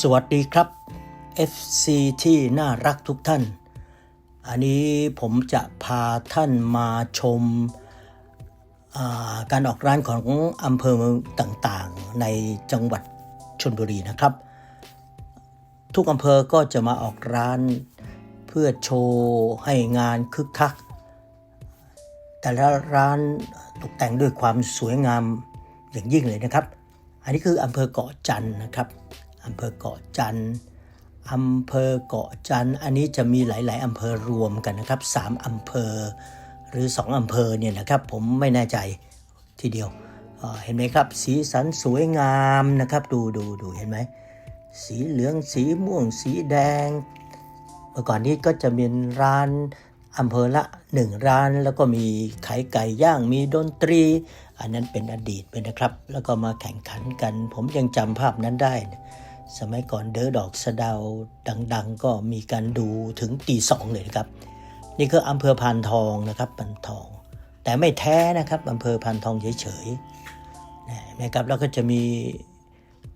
สวัสดีครับ FC ที่น่ารักทุกท่าน อันนี้ผมจะพาท่านมาชมาการออกร้านของอำเภอเมืองต่างๆ ในจังหวัดชนบุรีนะครับ ทุกอำเภอก็จะมาออกร้านเพื่อโชว์ให้งานคึกคัก แต่ละร้านตกแต่งด้วยความสวยงามอย่างยิ่งเลยนะครับ อันนี้คืออำเภอเกาะจันทร์นะครับ อำเภอเกาะจันทร์อำเภอเกาะจันทร์อันนี้จะมีหลาย ๆอำเภอรวมกันนะครับสามอำเภอ หรือสองอำเภอเนี่ยนะครับ ผมไม่แน่ใจทีเดียวเออเห็นไหมครับ สีสันสวยงามนะครับ ดูดูดูเห็นไหมสีเหลืองสีม่วงสีแดง เมื่อก่อนนี้ก็จะมีร้านอำเภอละหนึ่งร้านแล้วก็มีขายไก่ย่างมีดนตรี อันนั้นเป็นอดีตไปนะครับ แล้วก็มาแข่งขันกัน ผมยังจำภาพนั้นได้นะ สมัยก่อนเดอดอกสะเดาดัง ๆ ก็มีการดูถึงตีสองเลยนะครับ นี่คืออำเภอพานทองนะครับพานทอง แต่ไม่แท้นะครับอำเภอพานทองเฉยๆนะครับแล้วก็จะมี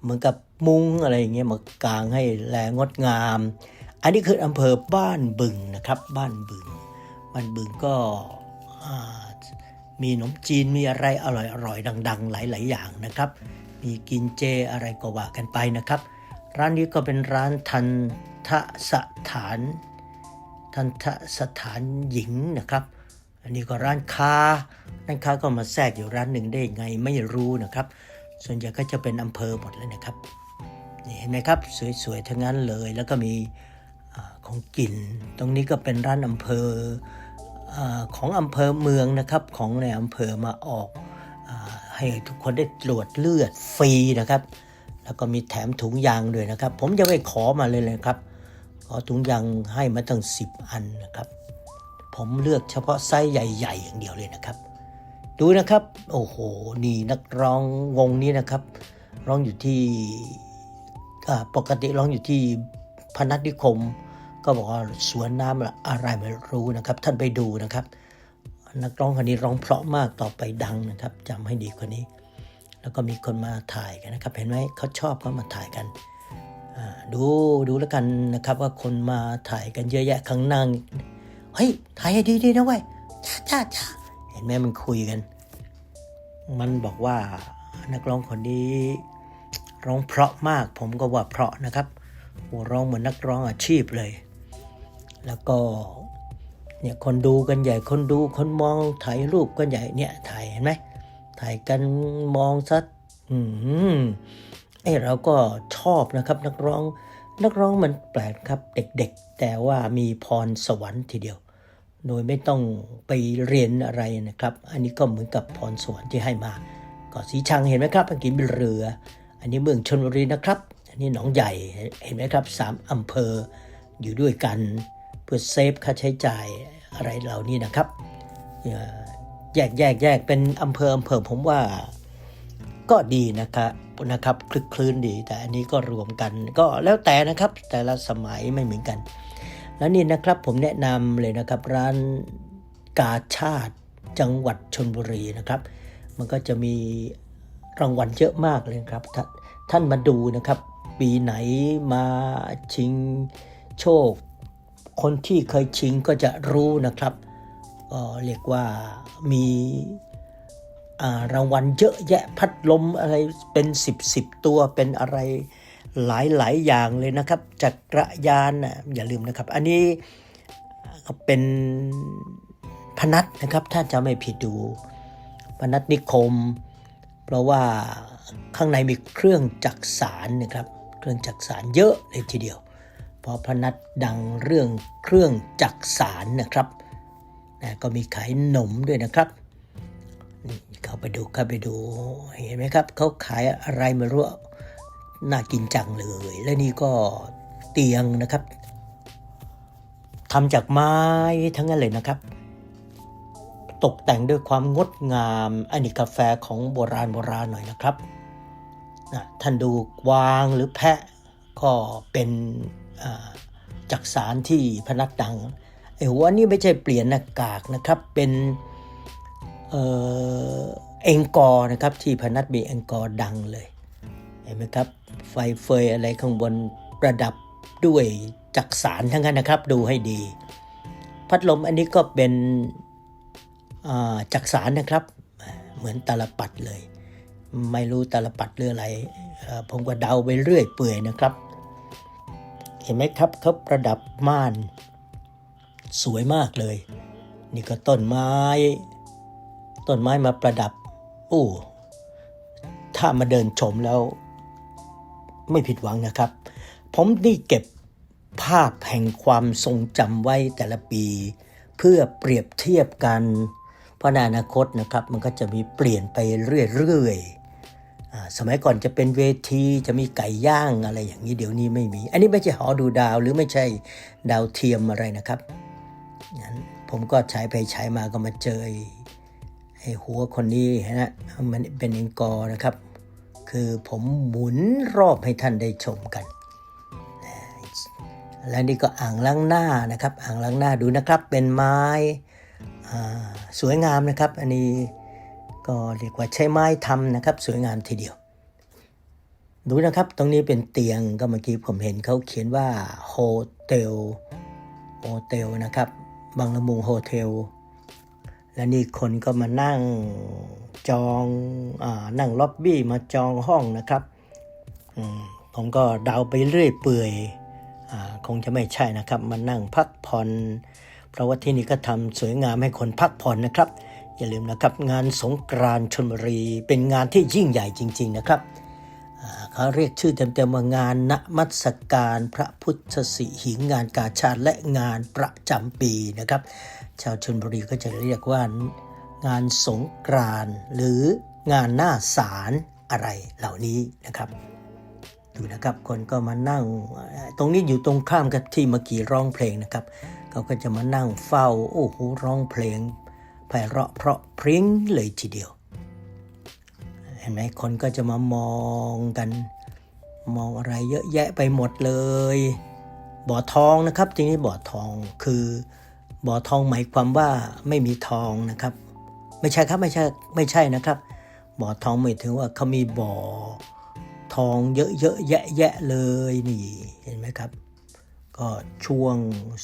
เหมือนกับมุ้งอะไรอย่างเงี้ยมากางให้แลงดงาม อันนี้คืออำเภอบ้านบึงนะครับ บ้านบึง บ้านบึงก็มีขนมจีนมีอะไรอร่อยอร่อยดัง ๆ หลาย ๆ อย่างนะครับ มีกินเจอะไรก็ว่ากันไปนะครับ ร้านนี้ก็เป็นร้านทันทสถานทันทสถานหญิงนะครับ อันนี้ก็ร้านค้าร้านค้าก็มาแทรกอยู่ร้านหนึ่งได้ยังไงไม่รู้นะครับ ส่วนใหญ่ก็จะเป็นอำเภอหมดเลยนะครับนี่เห็นไหมครับสวยๆทั้งนั้นเลยแล้วก็มีอของกิน ตรงนี้ก็เป็นร้านอำเภออของอำเภอเมืองนะครับของในอำเภอมาออกอให้ทุกคนได้ตรวจเลือดฟรีนะครับ แล้วก็มีแถมถุงยางด้วยนะครับ ผมยังไม่ขอมาเลยเลยครับขอถุงยางให้มาตั้ง 10 อันนะครับ ผมเลือกเฉพาะไซส์ใหญ่ ๆ อย่างเดียวเลยนะครับ ดูนะครับ โอ้โห นี่นักร้องวงนี้นะครับ ร้องอยู่ที่ปกติร้องอยู่ที่พนัสนิคม ก็บอกว่าสวนน้ำอะไรไม่รู้นะครับ ท่านไปดูนะครับ นักร้องคนนี้ร้องเพราะมากต่อไปดังนะครับจำให้ดีกว่านี้ แล้วก็มีคนมาถ่ายกันนะครับ เห็นไหมเขาชอบเขามาถ่ายกันดูดูแล้วกันนะครับว่าคนมาถ่ายกันเยอะแยะข้างนั่งเฮ้ยถ่ายให้ดีๆนะเว้ยจ้าจ้าจ้าเห็นไหมมันคุยกัน มันบอกว่านักร้องคนนี้ร้องเพราะมาก ผมก็ว่าเพราะนะครับโอ้ร้องเหมือนนักร้องอาชีพเลย แล้วก็เนี่ยคนดูกันใหญ่คนดูคนมองถ่ายรูปกันใหญ่เนี่ยถ่ายเห็นไหม ถ่ายกันมองซัดอืมไอเราก็ชอบนะครับนักร้อง นักร้องมันแปลกครับเด็กๆ แต่ว่ามีพรสวรรค์ทีเดียว โดยไม่ต้องไปเรียนอะไรนะครับ อันนี้ก็เหมือนกับพรสวรรค์ที่ให้มาก็สีชังเห็นไหมครับเมื่อกี้เป็นเรือ อันนี้เมืองชนบุรีนะครับ อันนี้หนองใหญ่เห็นไหมครับสามอำเภออยู่ด้วยกันเพื่อเซฟค่าใช้จ่ายอะไรเหล่านี้นะครับ แยกแยกแยกเป็นอำเภออำเภอผมว่าก็ดีนะครับนะครับคลึกคลื้นดี แต่อันนี้ก็รวมกันก็แล้วแต่นะครับ แต่ละสมัยไม่เหมือนกัน แล้วนี่นะครับผมแนะนำเลยนะครับร้านกาชาติจังหวัดชนบุรีนะครับ มันก็จะมีรางวัลเยอะมากเลยครับทท่านมาดูนะครับ ปีไหนมาชิงโชค คนที่เคยชิงก็จะรู้นะครับ ก็เรียกว่ามีรางวัลเยอะแยะพัดลมอะไรเป็นสิบสิบตัวเป็นอะไรหลายหลายๆอย่างเลยนะครับ จักรยานน่ะอย่าลืมนะครับ อันนี้ก็เป็นพนัทนะครับ ถ้าจะไม่ผิดดูพนัสนิคม เพราะว่าข้างในมีเครื่องจักสารนะครับ เครื่องจักสารเยอะเลยทีเดียว เพราะพนัสดังเรื่องเครื่องจักสารนะครับ ก็มีขายหนมด้วยนะครับนี่เข้าไปดูเข้าไปดูเห็นไหมครับเขาขายอะไรไม่รู้น่ากินจังเลย และนี่ก็เตียงนะครับทำจากไม้ทั้งนั้นเลยนะครับ ตกแต่งด้วยความงดงามอันนี้กาแฟของโบราณโบราณหน่อยนะครับนะท่านดูวางหรือแพะก็เป็นจักสารที่พนักดัง ไอ้หัวนี่ไม่ใช่เปลี่ยนหน้ากากนะครับเป็นเออเองกอร์นะครับที่พนัสมีเองกอร์ดังเลยเห็นไหมครับไฟเฟยอะไรข้างบนประดับด้วยจักสารทั้งนั้นนะครับดูให้ดี พัดลมอันนี้ก็เป็นจักสารนะครับเหมือนตาลปัดเลย ไม่รู้ตาลปัดหรืออะไรผมก็เดาไปเรื่อยเปื่อยนะครับ เห็นไหมครับเขาประดับม่าน สวยมากเลย นี่ก็ต้นไม้ ต้นไม้มาประดับโอ้ถ้ามาเดินชมแล้ว ไม่ผิดหวังนะครับ ผมนี่เก็บภาพแห่งความทรงจำไว้แต่ละปี เพื่อเปรียบเทียบกัน เพราะในอนาคตนะครับ มันก็จะมีเปลี่ยนไปเรื่อยๆสมัยก่อนจะเป็นเวทีจะมีไก่ย่างอะไรอย่างนี้เดี๋ยวนี้ไม่มี อันนี้ไม่ใช่หอดูดาวหรือไม่ใช่ดาวเทียมอะไรนะครับ งั้นผมก็ใช้ไปใช้มาก็มาเจอไอ้หัวคนนี้นะมันเป็นเองกอนะครับ คือผมหมุนรอบให้ท่านได้ชมกัน และนี่ก็อ่างล้างหน้านะครับ อ่างล้างหน้าดูนะครับเป็นไม้สวยงามนะครับ อันนี้ก็เรียกว่าใช้ไม้ทำนะครับ สวยงามทีเดียว ดูนะครับ ตรงนี้เป็นเตียงก็เมื่อกี้ผมเห็นเขาเขียนว่าโฮเทลโฮเทลนะครับ บางละมุงโฮเทล และนี่คนก็มานั่งจองอนั่งล็อบบี้มาจองห้องนะครับมผมก็เดาไปเรื่อยเปื่อยอคงจะไม่ใช่นะครับ มานั่งพักผ่อนเพราะว่าที่นี่ก็ทำสวยงามให้คนพักผ่อนนะครับ อย่าลืมนะครับงานสงกรานต์ชลบุรีเป็นงานที่ยิ่งใหญ่จริง ๆนะครับ เขาเรียกชื่อเต็มๆว่างานณมัสการพระพุทธสิหิงงานกาชาติและงานประจำปีนะครับ ชาวชนบุรีก็จะเรียกว่างานสงกรานหรืองานหน้าศาลอะไรเหล่านี้นะครับ ดูนะครับคนก็มานั่ง ตรงนี้อยู่ตรงข้ามกับที่เมื่อกี้ร้องเพลงนะครับ เขาก็จะมานั่งเฝ้า โอ้โหร้องเพลงไพเราะเพราะพริ้งเลยทีเดียว ห็นไหมคนก็จะมามองกัน มองอะไรเยอะแยะไปหมดเลย บ่อทองนะครับทีนี้บ่อทองคือ บ่อทองหมายความว่าไม่มีทองนะครับ ไม่ใช่ครับไม่ใช่ไม่ใช่นะครับ บ่อทองหมายถึงว่าเขามีบ่อทองเยอะๆแยะๆเลยนี่เห็นไหมครับ ก็ช่วง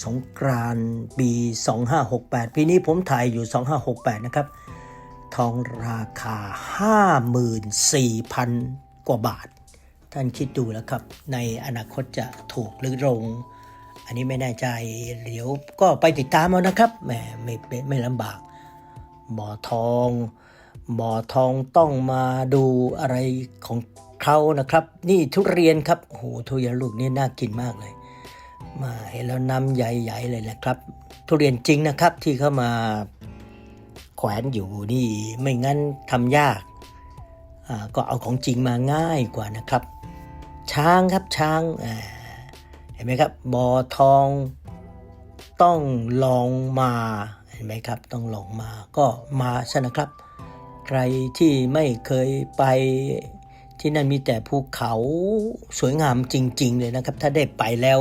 สงกรานต์ปี 2568 ปีนี้ผมถ่ายอยู่ 2568 นะครับ ทองราคา 54,000 กว่าบาท ท่านคิดดูแล้วครับ ในอนาคตจะถูกหรือลง อันนี้ไม่แน่ใจเดี๋ยวก็ไปติดตามเอานะครับแหมไม่ไม่ไม่ลำบากบ่อทองบ่อทองต้องมาดูอะไรของเขานะครับ นี่ทุเรียนครับโอ้โหทุเรียนลูกนี้น่ากินมากเลย มาเห็นแล้วน้ำใหญ่ๆเลยนะครับ ทุเรียนจริงนะครับที่เข้ามา แขวนอยู่นี่ไม่งั้นทำยากอ่าก็เอาของจริงมาง่ายกว่านะครับ ช้างครับช้างเห็นไหมครับบอทองต้องลองมาเห็นไหมครับ ต้องลองมาก็มาซะนะครับ ใครที่ไม่เคยไปที่นั่นมีแต่ภูเขาสวยงามจริง ๆ เลยนะครับ ถ้าได้ไปแล้ว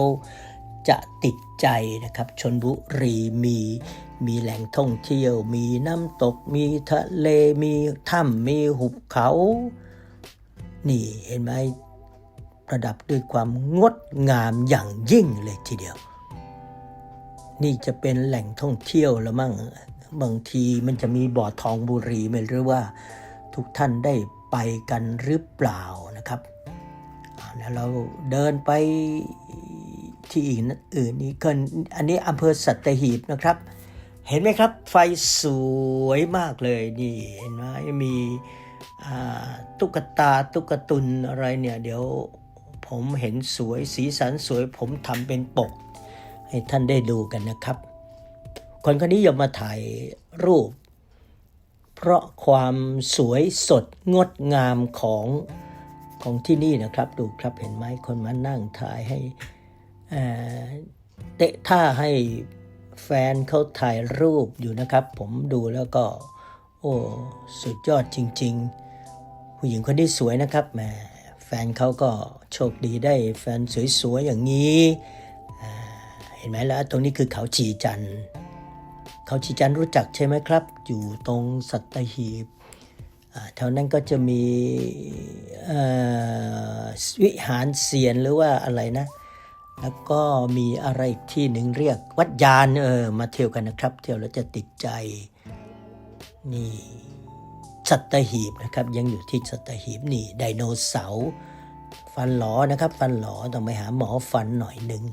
จะติดใจนะครับชนบุรีมีมีแหล่งท่องเที่ยว มีน้ำตก มีทะเล มีถ้ำมีหุบเขา นี่เห็นไหมประดับด้วยความงดงามอย่างยิ่งเลยทีเดียว นี่จะเป็นแหล่งท่องเที่ยวล้วมั่งบางทีมันจะมีบ่อทองบุรีไม่รู้ว่า ทุกท่านได้ไปกันหรือเปล่านะครับ แล้วเราเดินไป ที่อื่นนี่กันอันนี้อำเภอสัตหีบนะครับ เห็นไหมครับ ไฟสวยมากเลยนี่เห็นไหมมีตุ๊กตาตุ๊กตุนอะไรเนี่ย เดี๋ยวผมเห็นสวยสีสันสวยผมทำเป็นปก ให้ท่านได้ดูกันนะครับ คนคนนี้ยอมมาถ่ายรูป เพราะความสวยสดงดงามของของที่นี่นะครับ ดูครับเห็นไหมคนมานั่งถ่ายให้ เตะท่าให้แฟนเขาถ่ายรูปอยู่นะครับ ผมดูแล้วก็ โอ้สุดยอดจริง ๆ ผู้หญิงคนนี้สวยนะครับแหมแฟนเขาก็โชคดีได้แฟนสวยๆอย่างนี้เห็นไหมแล้วตรงนี้คือเขาชีจันเขาชีจันรู้จักใช่ไหมครับ อยู่ตรงสัตหีบแถวนั้นก็จะมีวิหารเซียนหรือว่าอะไรนะ แล้วก็มีอะไรอีกที่หนึ่งเรียกวัดยานเออมาเที่ยวกันนะครับ เที่ยวแล้วจะติดใจ นี่สัตหีบนะครับ ยังอยู่ที่สัตหีบนี่ไดโนเสาร์ฟันหลอนะครับ ฟันหลอต้องไปหาหมอฟันหน่อยหนึ่ง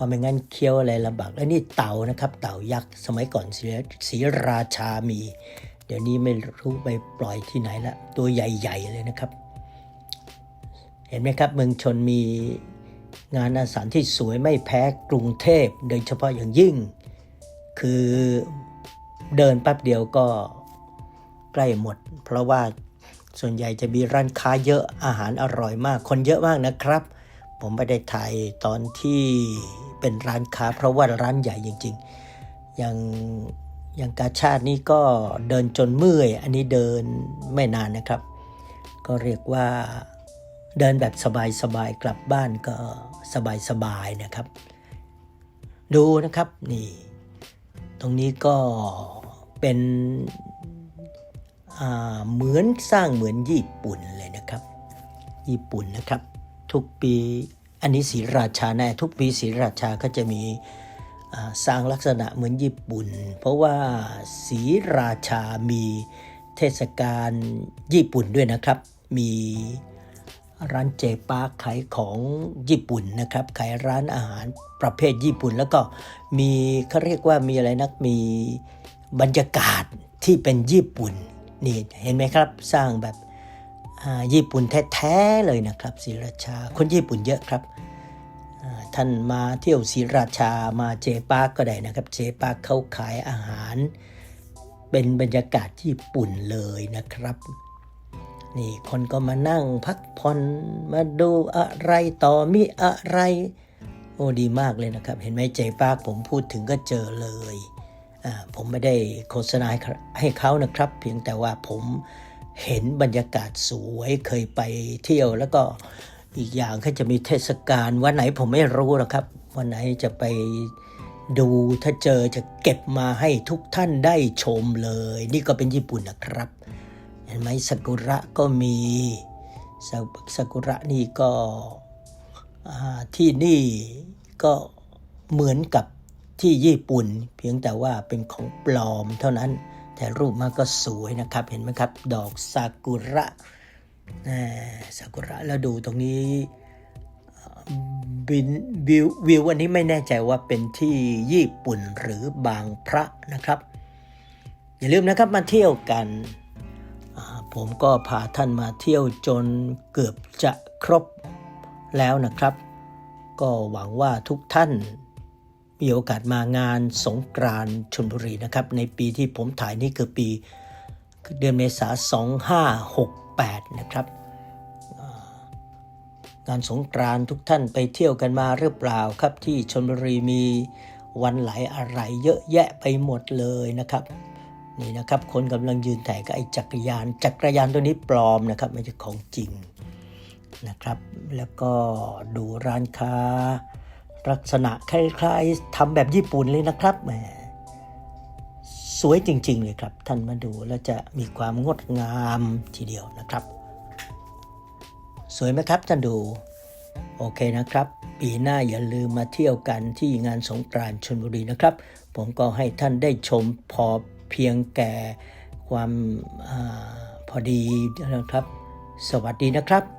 พราะไม่งั้นเคี้ยวอะไรลำบากแล้วนี่เต่านะครับ เต่ายักษ์สมัยก่อนศรีศรีราชามี เดี๋ยวนี้ไม่รู้ไปปล่อยที่ไหนละตัวใหญ่ ๆ เลยนะครับ เห็นไหมครับ เมืองชนมี งานอาสาที่สวยไม่แพ้กรุงเทพโดยเฉพาะอย่างยิ่ง คือเดินแป๊บเดียวก็ใกล้หมด เพราะว่าส่วนใหญ่จะมีร้านค้าเยอะอาหารอร่อยมาก คนเยอะมากนะครับ ผมไม่ได้ถ่ายตอนที่เป็นร้านค้า เพราะว่าร้านใหญ่จริงๆ อย่างอย่างกาชาตินี่ก็เดินจนเมื่อย อันนี้เดินไม่นานนะครับ ก็เรียกว่า เดินแบบสบายๆกลับบ้านก็สบายๆนะครับ ดูนะครับนี่ตรงนี้ก็เป็นเหมือนสร้างเหมือนญี่ปุ่นเลยนะครับ ญี่ปุ่นนะครับ ทุกปีอันนี้ศรีราชาแน่ทุกปีศรีราชาก็จะมีสร้างลักษณะเหมือนญี่ปุ่น เพราะว่าศรีราชามีเทศกาลญี่ปุ่นด้วยนะครับ มี ร้านเจปาขายของญี่ปุ่นนะครับ ขายร้านอาหารประเภทญี่ปุ่น แล้วก็มีเขาเรียกว่ามีอะไรนักมีบรรยากาศที่เป็นญี่ปุ่นนี่เห็นไหมครับสร้างแบบญี่ปุ่นแท้ๆเลยนะครับศรีราชาคนญี่ปุ่นเยอะครับท่านมาเที่ยวศรีราชามาเจปาร์คก็ได้นะครับ เจปาร์คเขาขายอาหาร เป็นบรรยากาศญี่ปุ่นเลยนะครับ นี่คนก็มานั่งพักผ่อนมาดูอะไรต่อมีอะไรโอ้ดีมากเลยนะครับ เห็นไหมเจปาร์คผมพูดถึงก็เจอเลยอ่าผมไม่ได้โฆษณาให้เขาให้เขานะครับ เพียงแต่ว่าผมเห็นบรรยากาศสวยเคยไปเที่ยวแล้วก็อีกอย่างก็จะมีเทศกาลวันไหนผมไม่รู้หรอกครับ วันไหนจะไปดูถ้าเจอจะเก็บมาให้ทุกท่านได้ชมเลย นี่ก็เป็นญี่ปุ่นนะครับ เห็นไหมซากุระก็มีซาซากุระนี่ก็ที่นี่ก็เหมือนกับที่ญี่ปุ่น เพียงแต่ว่าเป็นของปลอมเท่านั้น แต่รูปมันก็สวยนะครับเห็นไหมครับ ดอกซากุระซากุระแล้วดูตรงนี้บินวิววิวอันนี้ไม่แน่ใจว่าเป็นที่ญี่ปุ่นหรือบางพระนะครับ อย่าลืมนะครับมาเที่ยวกัน ผมก็พาท่านมาเที่ยวจนเกือบจะครบแล้วนะครับ ก็หวังว่าทุกท่านมีโอกาสมางานสงกรานชนบุรีนะครับ ในปีที่ผมถ่ายนี่คือปีเดือนเมษา2568 นะครับ งานสงกรานทุกท่านไปเที่ยวกันมาหรือเปล่าครับ ที่ชนบุรีมีวันไหลอะไรเยอะแยะไปหมดเลยนะครับ นี่นะครับคนกำลังยืนถ่ายกับไอ้จักรยาน จักรยานตัวนี้ปลอมนะครับไม่ใช่ของจริงนะครับ แล้วก็ดูร้านค้า ลักษณะคล้ายๆทำแบบญี่ปุ่นเลยนะครับแหมสวยจริง ๆ เลยครับ ท่านมาดูแล้วจะมีความงดงามทีเดียวนะครับ สวยไหมครับท่านดู โอเคนะครับ ปีหน้าอย่าลืมมาเที่ยวกันที่งานสงกรานต์ชลบุรีนะครับ ผมก็ให้ท่านได้ชมพอ เพียงแก่ความอาพอดีนะครับ สวัสดีนะครับ